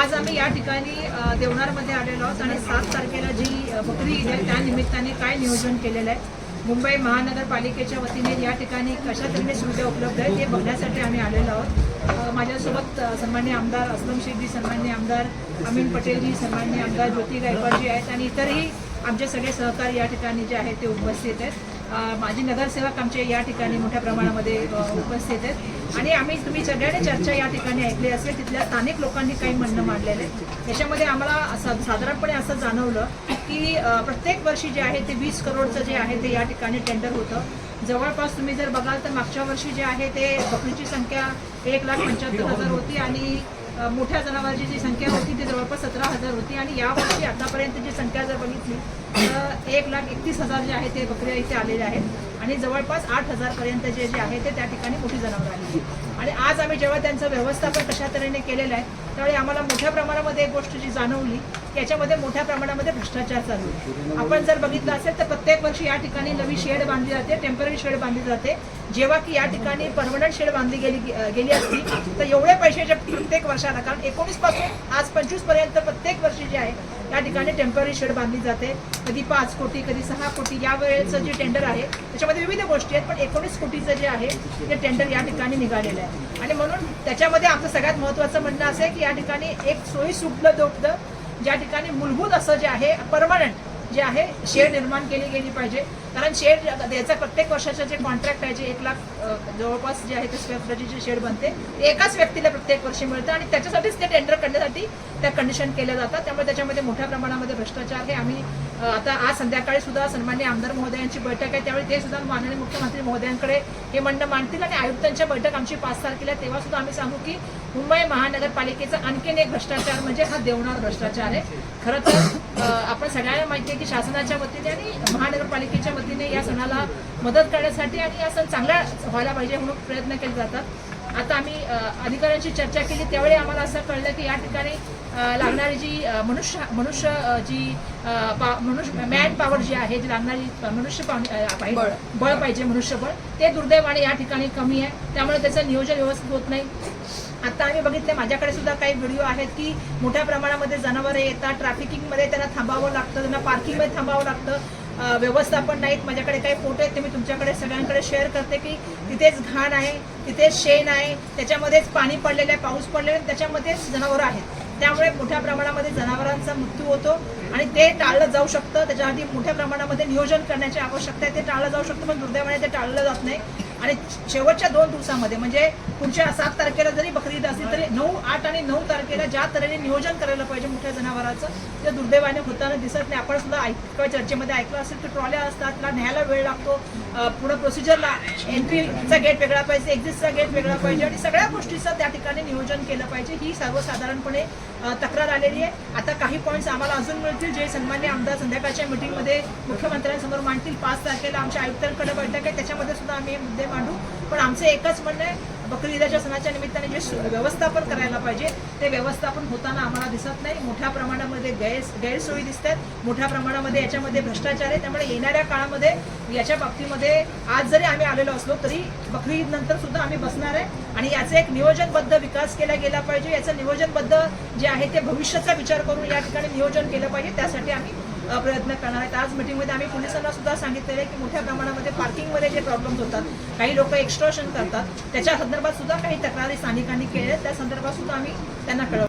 आज आम्ही या ठिकाणी देवणारमध्ये आलेलो आहोत आणि सात तारखेला जी बकरी ईद आहे त्या निमित्ताने काय नियोजन केलेलं आहे? मुंबई महानगरपालिकेच्या वतीने या ठिकाणी कशा तऱ्हेने सुविधा उपलब्ध आहेत ते बघण्यासाठी आम्ही आलेलो आहोत. माझ्यासोबत सन्मान्य आमदार असलम शेखजी सन्मान्य आमदार अमीन पटेलजी सन्मान्य आमदार ज्योती गायकवाडजी आहेत आणि इतरही आमचे सगळे सहकारी या ठिकाणी जे आहेत ते उपस्थित आहेत. माजी नगरसेवक आमचे या ठिकाणी मोठ्या प्रमाणामध्ये उपस्थित आहेत. आणि आम्ही तुम्ही सगळ्यांनी चर्चा या ठिकाणी ऐकली असेल तिथल्या स्थानिक लोकांनी काही म्हणणं मांडलेलं आहे. त्याच्यामध्ये आम्हाला साधारणपणे असं जाणवलं की प्रत्येक वर्षी जे आहे ते वीस करोडचं जे आहे ते या ठिकाणी टेंडर होतं. जवळपास तुम्ही जर बघाल तर मागच्या वर्षी जे आहे ते बकरीची संख्या एक लाख पंच्याहत्तर हजार होती आणि मोठ्या जनावरांची जी संख्या होती ती जवळपास सतरा हजार होती आणि यावर्षी आतापर्यंतची संख्या जर बघितली तर एक लाख एकतीस हजार जे आहे ते बकऱ्या इथे आलेले आहेत. आणि जवळपास आठ हजारपर्यंत जे जे आहे ते त्या ठिकाणी मोठी जनावरं आली आणि आज आम्ही जेव्हा त्यांचं व्यवस्थापन कशा तऱ्हेने केलेलं आहे त्यावेळी आम्हाला मोठ्या प्रमाणामध्ये एक गोष्ट जी जाणवली की याच्यामध्ये मोठ्या प्रमाणामध्ये भ्रष्टाचार चालू आपण जर बघितलं असेल तर प्रत्येक वर्षी या ठिकाणी नवी शेड बांधली जाते टेंपररी शेड बांधली जाते. जेव्हा की या ठिकाणी परमनंट शेड बांधली गेली गेली असती तर एवढे पैसे जे प्रत्येक वर्षाला कारण एकोणीसपासून आज पंचवीसपर्यंत प्रत्येक वर्षी जे आहे या ठिकाणी टेंपररी शेड बांधली जाते. कधी पाच कोटी कधी सहा कोटी या वेळेचं जे टेंडर आहे त्याच्यामध्ये विविध गोष्टी आहेत पण एकोणीस कोटीचं जे आहे ते टेंडर या ठिकाणी निघालेलं आहे. आणि म्हणून त्याच्यामध्ये आमचं सगळ्यात महत्त्वाचं म्हणणं असं आहे की या ठिकाणी एक सोयी उपलब्ध ज्या ठिकाणी मूलभूत असं जे आहे परमनंट जे आहे शेड निर्माण केली गेली पाहिजे. कारण शेड याचा प्रत्येक वर्षाचे जे कॉन्ट्रॅक्ट आहे जे एक लाख जवळपास जे आहे ते स्क्वेअर फुटाची जे शेड बनते. ते एकाच व्यक्तीला प्रत्येक वर्षी मिळतं आणि त्याच्यासाठीच ते टेंडर करण्यासाठी त्या कंडिशन केल्या जातात. त्यामुळे त्याच्यामध्ये मोठ्या प्रमाणामध्ये भ्रष्टाचार हे आम्ही आता आज संध्याकाळी सुद्धा सन्मान्य आमदार महोदयांची बैठक आहे. त्यावेळी ते सुद्धा माननीय मुख्यमंत्री महोदयांकडे हे म्हणणं मांडतील आणि आयुक्तांच्या बैठक आमची पाच तारखेला तेव्हा सुद्धा आम्ही सांगू की मुंबई महानगरपालिकेचा आणखीन एक भ्रष्टाचार म्हणजे हा देवणार भ्रष्टाचार आहे. खरं तर आपण सगळ्यांना माहिती आहे की शासनाच्या वतीने आणि महानगरपालिकेच्या वतीने या सणाला मदत करण्यासाठी आणि हा सण चांगला व्हायला पाहिजे म्हणून प्रयत्न केले जातात. आता आम्ही अधिकाऱ्यांशी चर्चा केली त्यावेळी आम्हाला असं कळलं की या ठिकाणी लागणारी जी मनुष्य मनुष्य जी मनुष्य मॅन पॉवर जी आहे जी लागणारी मनुष्य बळ. पाहिजे मनुष्यबळ ते दुर्दैवाने या ठिकाणी कमी आहे. त्यामुळे त्याचं नियोजन व्यवस्थित होत नाही. आता आम्ही बघितले माझ्याकडे सुद्धा काही व्हिडिओ आहेत की मोठ्या प्रमाणामध्ये जनावरं येतात ट्रॅफिकिंगमध्ये त्यांना थांबावं लागतं त्यांना पार्किंगमध्ये थांबावं लागतं. व्यवस्थापन नाहीत. माझ्याकडे काही फोटो आहेत ते मी तुमच्याकडे सगळ्यांकडे शेअर करते की तिथेच घाण आहे तिथेच शेण आहे त्याच्यामध्येच पाणी पडलेलं आहे पाऊस पडलेला आहे त्याच्यामध्येच जनावरं आहेत. त्यामुळे मोठ्या प्रमाणामध्ये जनावरांचा मृत्यू होतो आणि ते टाळलं जाऊ शकतं. त्याच्यासाठी मोठ्या प्रमाणामध्ये नियोजन करण्याची आवश्यकता आहे ते टाळलं जाऊ शकतं पण दुर्दैवाने ते टाळलं जात नाही. आणि शेवटच्या दोन दिवसामध्ये म्हणजे पुढच्या सात तारखेला जरी बकरी असेल असली तरी नऊ आठ आणि नऊ तारखेला ज्या तऱ्हेने नियोजन करायला पाहिजे मोठ्या जनावरांचं ते दुर्दैवाने होताना दिसत नाही. आपण सुद्धा ऐक चर्चेमध्ये ऐकलं असेल की ट्रॉल्या असतात त्याला न्यायला वेळ लागतो. पुढं प्रोसिजरला एंट्रीचा गेट वेगळा पाहिजे एक्झिटचा गेट वेगळा पाहिजे आणि सगळ्या गोष्टीचं त्या ठिकाणी नियोजन केलं पाहिजे. ही सर्वसाधारणपणे तक्रार आलेली आहे. आता काही पॉईंट्स आम्हाला अजून मिळतील. जे सन्मान्य आमदार संध्याकाळच्या मिटिंगमध्ये मुख्यमंत्र्यांसमोर मांडतील. पाच तारखेला आमच्या आयुक्तांकडे बैठक आहे. त्याच्यामध्ये सुद्धा आम्ही मुद्दे मांडू. पण आमचं एकच म्हणणं आहे बकरी ईदाच्या सणाच्या निमित्ताने जे व्यवस्थापन करायला पाहिजे ते व्यवस्थापन होताना आम्हाला दिसत नाही. मोठ्या प्रमाणामध्ये गैर गैरसोयी दिसत आहेत मोठ्या प्रमाणामध्ये याच्यामध्ये भ्रष्टाचार आहे. त्यामुळे येणाऱ्या काळामध्ये याच्या बाबतीमध्ये आज जरी आम्ही आलेलो असलो तरी बकरी ईद नंतर सुद्धा आम्ही बसणार आहे. आणि याचं एक नियोजनबद्ध विकास केला गेला पाहिजे. याचं नियोजनबद्ध जे आहे ते भविष्याचा विचार करून या ठिकाणी नियोजन केलं पाहिजे. त्यासाठी आम्ही प्रयत्न करणार आहेत. आज मिटिंगमध्ये आम्ही पोलिसांना सुद्धा सांगितलेलं आहे की मोठ्या प्रमाणामध्ये पार्किंगमध्ये जे प्रॉब्लेम्स होतात काही लोक एक्स्ट्रॉशन करतात त्याच्या संदर्भात सुद्धा काही तक्रारी स्थानिकांनी केल्या आहेत. त्या संदर्भात सुद्धा आम्ही त्यांना कळवतो.